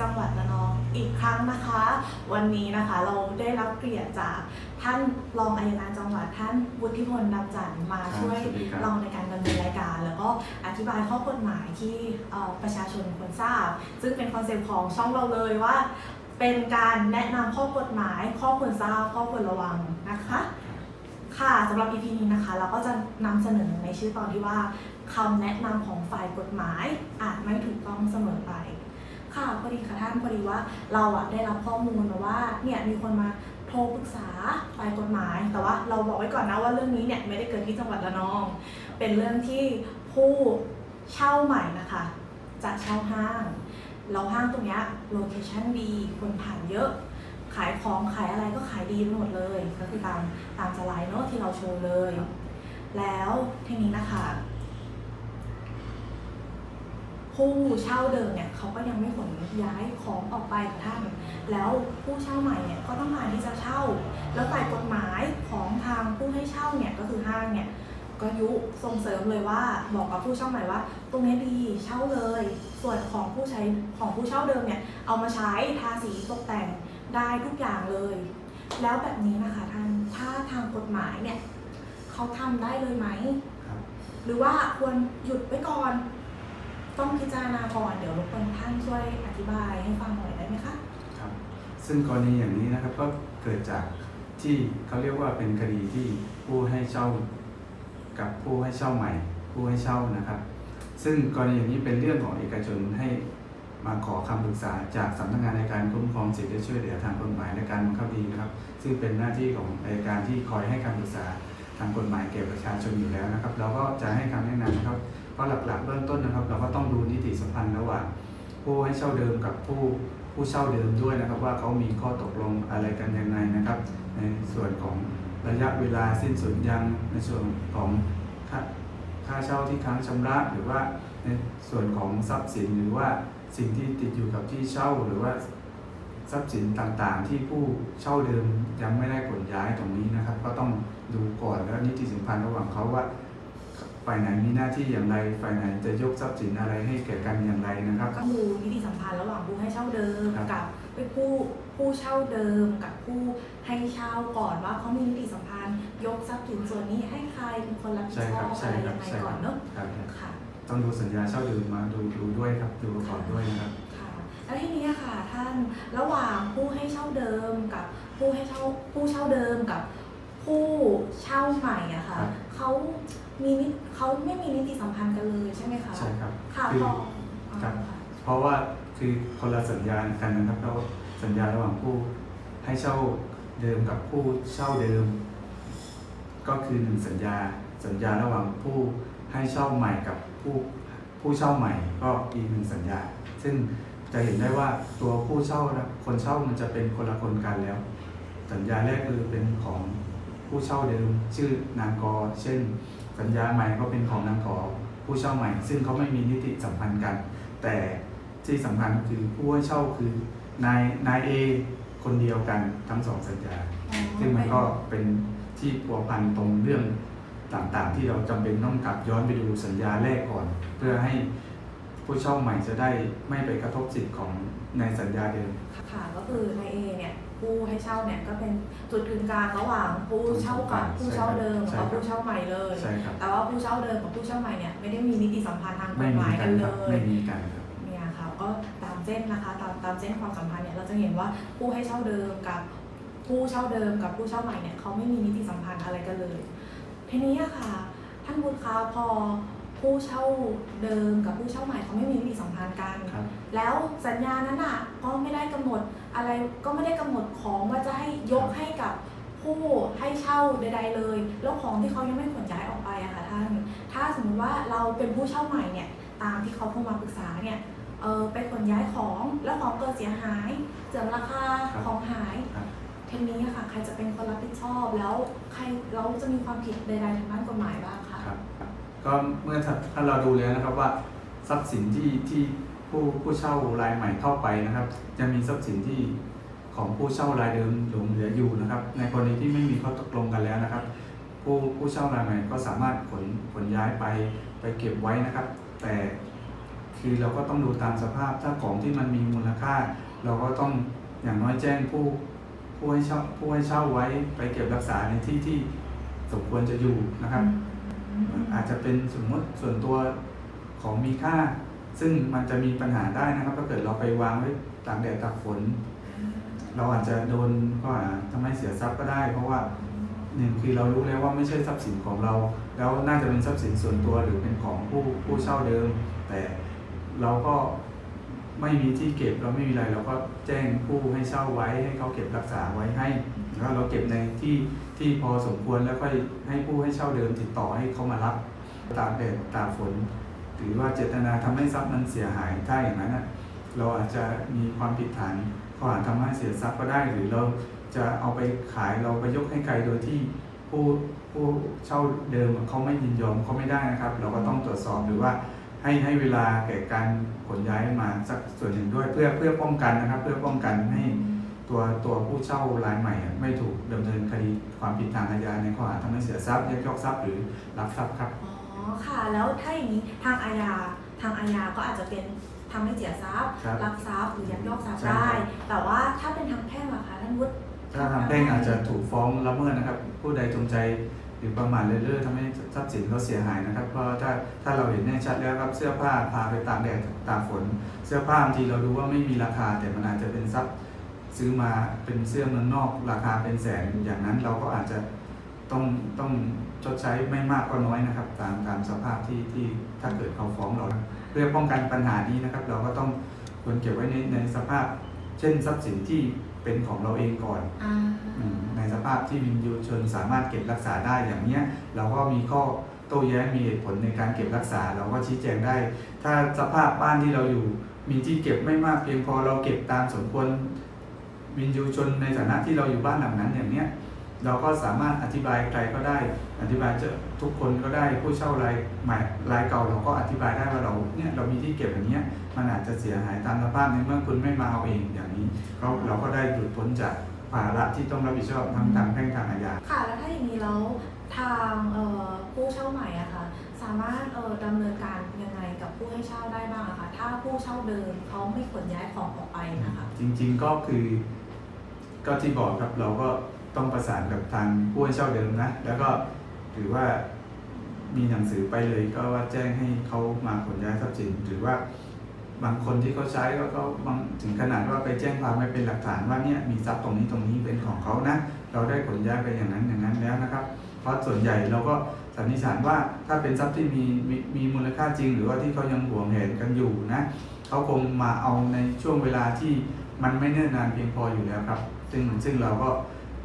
จังหวัดระนองอีกครั้งนะคะ วันนี้นะคะเราได้รับเกียรติจากท่านรองอัยการจังหวัดท่านวุฒิพลดำจันทร์มาครับช่วยสวัสดีครับเราในการดำเนินรายการ แล้วก็อธิบายข้อกฎหมายที่เอ่อประชาชนควรทราบ ซึ่งเป็นคอนเซปต์ของช่องเราเลยว่า เป็นการแนะนำข้อกฎหมาย ข้อควรทราบ ข้อควรระวังนะคะค่ะสำหรับ EP นี้นะคะ เราก็จะนำเสนอในชื่อตอนที่ว่าคำแนะนำของฝ่ายกฎหมายอาจไม่ถูกต้องเสมอไป ค่ะพอดีค่ะท่านพอดีว่าเราอะได้รับข้อมูลมาว่าเนี่ยมีคนมาโทรปรึกษาฝ่ายกฎหมาย แต่ว่าเราบอกไว้ก่อนนะว่าเรื่องนี้เนี่ยไม่ได้เกิดที่จังหวัดระนอง เป็นเรื่องที่ผู้เช่าใหม่นะคะ จะเช่าห้างแล้วห้างตรงนี้โลเคชั่นดีคนผ่านเยอะ ขายของขายอะไรก็ขายดีหมดเลย ก็คือตามตามสไลด์เนอะที่เราโชว์เลย แล้วทีนี้นะคะ ผู้เช่าเดิมเนี่ยเขาก็ยังไม่ขนย้ายของออกไปค่ะท่าน แล้วผู้เช่าใหม่เนี่ยก็ต้องการที่จะเช่า แล้วฝ่ายกฎหมายของทางผู้ให้เช่าเนี่ยก็คือห้างเนี่ยก็ยุส่งเสริมเลยว่าบอกกับผู้เช่าใหม่ว่า ตรงนี้ดีเช่าเลย ส่วนของผู้ใช้ของผู้เช่าเดิมเนี่ยเอามาใช้ทาสีตกแต่งได้ทุกอย่างเลย แล้วแบบนี้นะคะท่านถ้าทางกฎหมายเนี่ยเขาทำได้เลยไหมครับหรือว่าควรหยุดไว้ก่อน ต้องพิจารณาก่อนเดี๋ยวรบกวนท่านช่วยอธิบายให้ฟังหน่อยได้ไหมคะ ครับซึ่งกรณีอย่างนี้นะครับก็เกิดจากที่เขาเรียกว่าเป็นคดีที่ผู้ให้เช่ากับผู้ให้เช่าใหม่ ผู้ให้เช่านะครับ ซึ่งกรณีอย่างนี้เป็นเรื่องของเอกชนให้มาขอคำปรึกษาจากสำนักงานในการคุ้มครองสิทธิและช่วยเหลือทางกฎหมายและการบังคับคดีนะครับ ซึ่งเป็นหน้าที่ของอัยการที่คอยให้คำปรึกษาทางกฎหมายแก่ประชาชนอยู่แล้วนะครับเราก็จะให้คำแนะนำนะครับ ก็หลักๆเบื้องต้นนะครับ เราก็ต้องดูนิติสัมพันธ์ระหว่างผู้ให้เช่าเดิมกับผู้ผู้เช่าเดิมด้วยนะครับ ว่าเขามีข้อตกลงอะไรกันยังไงนะครับ ในส่วนของระยะเวลาสิ้นสุดยังในส่วนของค่าค่าเช่าที่ค้างชำระ หรือว่าในส่วนของทรัพย์สินหรือว่าสิ่งที่ติดอยู่กับที่เช่าหรือว่าทรัพย์สินต่างๆ ที่ผู้เช่าเดิมยังไม่ได้ขนย้ายตรงนี้นะครับ ก็ต้องดูก่อนแล้วนิติสัมพันธ์ระหว่างเขาว่า ฝ่ายไหนมีหน้าที่อย่างไร ฝ่ายไหนจะยกทรัพย์สินอะไรให้แก่กันอย่างไรนะครับ ก็ดูนิติสัมพันธ์ระหว่างผู้ให้เช่าเดิมครับ กับผู้ผู้เช่าเดิมกับผู้ให้เช่าก่อนว่าเขามีนิติสัมพันธ์ ยกทรัพย์สินส่วนนี้ให้ใครเป็นคนรับผิดใช่ชคอรับบใช่อะไรครัยับงไงใช่คก่อรันบเนอะครับ ค่ะ ต้องดูสัญญาเช่าเดิมมาดูดูด้วยครับ ดูประกอบด้วยนะครับ ค่ะแล้วทีนี้ค่ะท่านระหว่างผู้ให้เช่าเดิมกับผู้ให้เช่าผู้เช่าเดิมกับ ผู้เช่าใหม่อะค่ะครับเขามีนิเขาไม่มีนิติสัมพันธ์กันเลยใช่ไหมคะใช่ครับค่ะคือพอครับอ่าค่ะเพราะว่าคือคนละสัญญากันนะครับแล้วสัญญาระหว่างผู้ให้เช่าเดิมกับผู้เช่าเดิม ก็คือหนึ่งสัญญา สัญญาระหว่างผู้ให้เช่าใหม่กับผู้ผู้เช่าใหม่ก็อีกหนึ่งสัญญา ซึ่งจะเห็นได้ว่าตัวผู้เช่านะคนเช่ามันจะเป็นคนละคนกันแล้ว สัญญาแรกคือเป็นของ ผู้เช่าเดิมชื่อนางกอ เช่น สัญญาใหม่ก็เป็นของนางกอผู้เช่าใหม่ ซึ่งเขาไม่มีนิติสัมพันธ์กัน แต่ที่สำคัญก็คือผู้ให้เช่าคือนายนายเอคนเดียวกันทั้งสองสัญญาอ๋อซึ่งมันก็เป็นที่พัวพันตรงเรื่องต่างๆ ที่เราจำเป็นต้องกลับย้อนไปดูสัญญาแรกก่อน เพื่อให้ ผู้เช่าใหม่จะได้ไม่ไปกระทบสิทธิ์ของในสัญญาเดิม ค่ะก็คือในเอเนี่ยผู้ให้เช่าเนี่ยก็เป็นจุดกึ่งกลางระหว่างผู้เช่ากับผู้เช่าเดิมใช่ครักับบผู้เช่าใหม่เลย ใช่ครับ แต่ว่าผู้เช่าเดิมกับผู้เช่าใหม่เนี่ยไม่ได้มีนิติสัมพันธ์ทางกไม่ฎหมีมายกักันนคเลรับย ไม่มีกันครับ เนี่ยค่ะก็ตามเส้นนะคะตามตามเส้นความสัมพันธ์เนี่ยเราจะเห็นว่าผู้ให้เช่าเดิมกับผู้เช่าเดิมกับผู้เช่าใหม่เนี่ยเขาไม่มีนิติสัมพันธ์อะไรกันเลย ทีนี้อะค่ะ ท่านบุตรคะพอ ผู้เช่าเดิมกับผู้เช่าใหม่เขาไม่มีนิติสัมพันธ์กัน ครับ แล้วสัญญานั้นอะก็ไม่ได้กำหนดอะไรก็ไม่ได้กำหนดของว่าจะให้ยกให้กับผู้ให้เช่าใด ๆ เลย แล้วของที่เขายังไม่ขนย้ายออกไปอะค่ะท่าน ถ้าสมมติว่าเราเป็นผู้เช่าใหม่เนี่ยตามที่เขาโทรมาปรึกษาเนี่ยเออไปขนย้ายของแล้วของเกิดเสียหายเสื่อมราคาครับของหายครับ ทีนี้อะค่ะใครจะเป็นคนรับผิดชอบแล้วใครเราจะมีความผิดใดๆทางด้านกฎหมายบ้างคะ ครับ ก็เมื่อถ้าเราดูแล้วนะครับว่าทรัพย์สินที่ที่ผู้ผู้เช่ารายใหม่เข้าไปนะครับ จะมีทรัพย์สินที่ของผู้เช่ารายเดิมหลงเหลืออยู่นะครับ ในกรณีที่ไม่มีข้อตกลงกันแล้วนะครับ ผู้ผู้เช่ารายใหม่ก็สามารถขนขนย้ายไปไปเก็บไว้นะครับ แต่คคือเราก็ต้องดูตามสภาพถ้าของที่มันมีมูลค่า เราก็ต้องอย่างน้อยแจ้งผู้ผู้ให้เช่าผู้ให้เช่าไว้ไปเก็บรักษาในที่ที่สมควรจะอยู่นะครับ อาจจะเป็นสมมติส่วนตัวของมีค่า ซึ่งมันจะมีปัญหาได้นะครับ ถ้าเกิดเราไปวางไว้ตากแดดตากฝน เราอาจจะโดนก็อาทำให้เสียทรัพย์ก็ได้ เพราะว่าหนึ่งคือเรารู้แล้วว่าไม่ใช่ทรัพย์สินของเรา แล้วน่าจะเป็นทรัพย์สินส่วนตัวหรือเป็นของผู้ผู้เช่าเดิม แต่เราก็ ไม่มีที่เก็บเราไม่มีอะไรเราก็แจ้งผู้ให้เช่าไว้ให้เขาเก็บรักษาไว้ให้แล้วเราเก็บในที่ที่พอสมควรแล้วก็ให้ผู้ให้เช่าเดิมติดต่อให้เขามารับตากแดดตากฝนหรือว่าเจตนาทำให้ทรัพย์มันเสียหายถ้าอย่างนั้นเราอาจจะมีความผิดฐานข้อหาทำให้เสียทรัพย์ก็ได้ หรือเราจะเอาไปขายเราไปยกให้ใครโดยที่ผู้ผู้เช่าเดิมเขาไม่ยินยอมเขาไม่ได้นะครับ เราก็ต้องตรวจสอบหรือว่า ให้ให้เวลาแก่การขนย้ายมาสักส่วนหนึ่งด้วยเพื่อเพื่อป้องกันนะครับ เพื่อป้องกันให้ตัวตัวผู้เช่ารายใหม่อะไม่ถูกดำเนินคดีความผิดทางอาญาในข้อหาทำให้เสียทรัพย์ยักยอกทรัพย์หรือลักทรัพย์ครับอ๋อค่ะ แล้วถ้าอย่างนี้ทางอาญาทางอาญาก็อาจจะเป็นทำให้เสียทรัพย์ครับลักทรัพย์หรือยักยอกทรัพย์ใช่ได้ครับแต่ว่าถ้าเป็นทางแพ่งล่ะคะท่านวุฒิถ้าทางแพ่งอาจจะถูกฟ้องละเมิดนะครับ ผู้ใดจงใจ หรือประมาทเลินเล่อทำให้ทรัพย์สินเขาเสียหายนะครับ เพราะถ้าถ้าเราเห็นแน่ชัดแล้วครับเสื้อผ้าพาไปตากแดดตากฝน เสื้อผ้าบางทีเรารู้ว่าไม่มีราคา แต่มันอาจจะเป็นทรัพย์ซื้อมาเป็นเสื้อเมืองนอก ราคาเป็นแสนอย่างนั้นเราก็อาจจะต้องต้องชดใช้ไม่มากก็น้อยนะครับ ตามตามสภาพที่ที่ถ้าเกิดเขาฟ้องเราเพื่อป้องกันปัญหานี้นะครับ เราก็ต้องควรเก็บไว้ในในสภาพ เช่นทรัพย์สินที่เป็นของเราเองก่อนอ่าอืมในส ภาพที่วินยูชนสามารถเก็บรักษาได้อย่างเนี้ยเราก็มีข้อโต้แย้งมีเหตุผลในการเก็บรักษา เราก็ชี้แจงได้ ถ้าสภาพบ้านที่เราอยู่ มีที่เก็บไม่มากเพียงพอเราเก็บตามสมควรวินยูชนในฐานะที่เราอยู่บ้านหลังนั้นอย่างเนี้ยเราก็สามารถอธิบายใครก็ได้ อธิบายเจอทุกคนก็ได้ผู้เช่ารายใหม่รายเก่าเราก็อธิบายได้ว่าเราเนี่ยเรามีที่เก็บอย่างเนี้ยมันอาจจะเสียหายตามสภาพในเมื่อคุณไม่มาเอาเองอย่างนี้เราเราก็ได้หลุดพ้นจาก ภาระที่ต้องรับผิดชอบทั้งทางแพ่งทางอาญา ค่ะแล้วถ้าอย่างนี้แล้วทางเอ่อผู้เช่าใหม่อะค่ะ สามารถเอ่อดำเนินการยังไงกับผู้ให้เช่าได้บ้างอะคะถ้าผู้เช่าเดิมเขาไม่ขนย้ายของออกไปนะคะจริงๆก็คือ ก็ที่บอกครับเราก็ต้องประสานกับทางผู้ให้เช่าเดิมนะ แล้วก็ถือว่ามีหนังสือไปเลยก็ว่าแจ้งให้เขามาขนย้ายทรัพย์สินหรือว่า บางคนที่เขาใช้ก็ก็บางถึงขนาดว่าไปแจ้งความไม่เป็นหลักฐานว่าเนี่ยมีทรัพย์ตรงนี้ตรงนี้เป็นของเขานะ เราได้ขนย้ายไปอย่างนั้นอย่างนั้นแล้วนะครับ เพราะส่วนใหญ่เราก็สันนิษฐานว่าถ้าเป็นทรัพย์ที่มีมีมีมูลค่าจริง หรือว่าที่เขายังหวงแหนกันอยู่นะเขาคงมาเอาในช่วงเวลาที่มันไม่เนิ่นนานเพียงพออยู่แล้วครับ ซึ่งซึ่งเราก็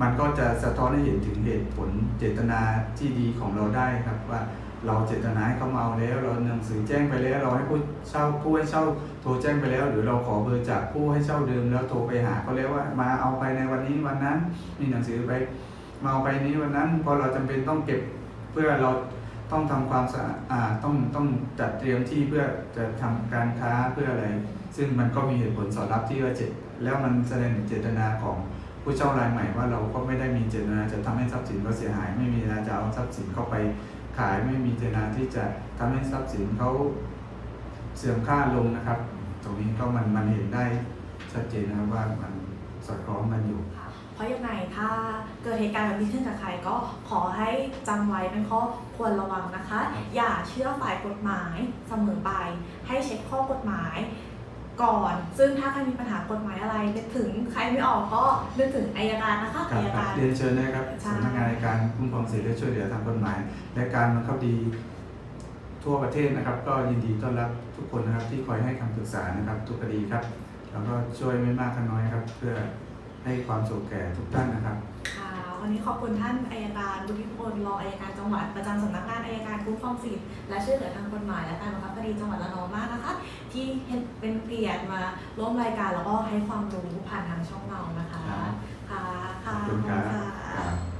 มันก็จะสะท้อนให้เห็นถึงเหตุผลเจตนาที่ดีของเราได้ครับว่า เราเจตนาให้เขามาเอาแล้ว เราหนังสือแจ้งไปแล้ว เราให้ผู้เช่าผู้ให้เช่าโทรแจ้งไปแล้ว หรือเราขอเบอร์จากผู้ให้เช่าเดิมแล้วโทรไปหาเขาแล้วว่า มาเอาไปในวันนี้วันนั้นมีหนังสือไปมาเอาไปนี้วันนั้นพอเราจำเป็นต้องเก็บเพื่อเราต้องทำความสะอาดต้องต้องจัดเตรียมที่เพื่อจะทำการค้าเพื่ออะไร ซึ่งมันก็มีเหตุผลสอดรับที่ว่าเจตแล้วมันแสดงเจตนาของผู้เช่ารายใหม่ว่าเราก็ไม่ได้มีเจตนาจะทำให้ทรัพย์สินเขาเสียหาย ไม่มีเจตนาจะเอาทรัพย์สินเข้าไป ขายไม่มีเจตนาที่จะทำให้ทรัพย์สินเขาเสื่อมค่าลงนะครับ ตรงนี้ก็มันมันเห็นได้ชัดเจนนะครับว่ามันสอดคล้องกันอยู่ค่ะเพราะยังไงถ้าเกิดเหตุการณ์แบบนี้ขึ้นกับใครก็ขอให้จำไว้เป็นข้อควรระวังนะคะ อย่าเชื่อฝ่ายกฎหมายเสมอไป ให้เช็คข้อกฎหมาย ก่อน ซึ่งถ้าใครมีปัญหากฎหมายอะไรนึกถึงใครไม่ออกก็นึกถึงอายการนะคะครัอาบยครับการ เรียนเชิญนะครับใช่ สำนักงานในการคุ้มครองสิทธิและช่วยเหลือทางกฎหมาย และการบังคับดีทั่วประเทศนะครับ ก็ยินดีต้อนรับทุกคนนะครับที่คอยให้คำปรึกษานะครับทุกคดีครับแล้วก็ช่วยไม่มากก็น้อยครับ เพื่อให้ความสุขแก่ทุกท่านนะครับค่ะ วันนี้ขอบคุณท่านอายการบุฒิพลรองอายการจังหวัดประจำสำนักงานอายการคุ้มครองสิทธิ์และเชื่อยเหลือทางกฎหมายและการบังคับคดีจังหวัดระนองมากนะคะ ที่เป็นเกียรติมาร่วมรายการแล้วก็ให้ความรู้ผ่านทางช่องเรานะคะค่ะค่ะขอบคุณค่ะ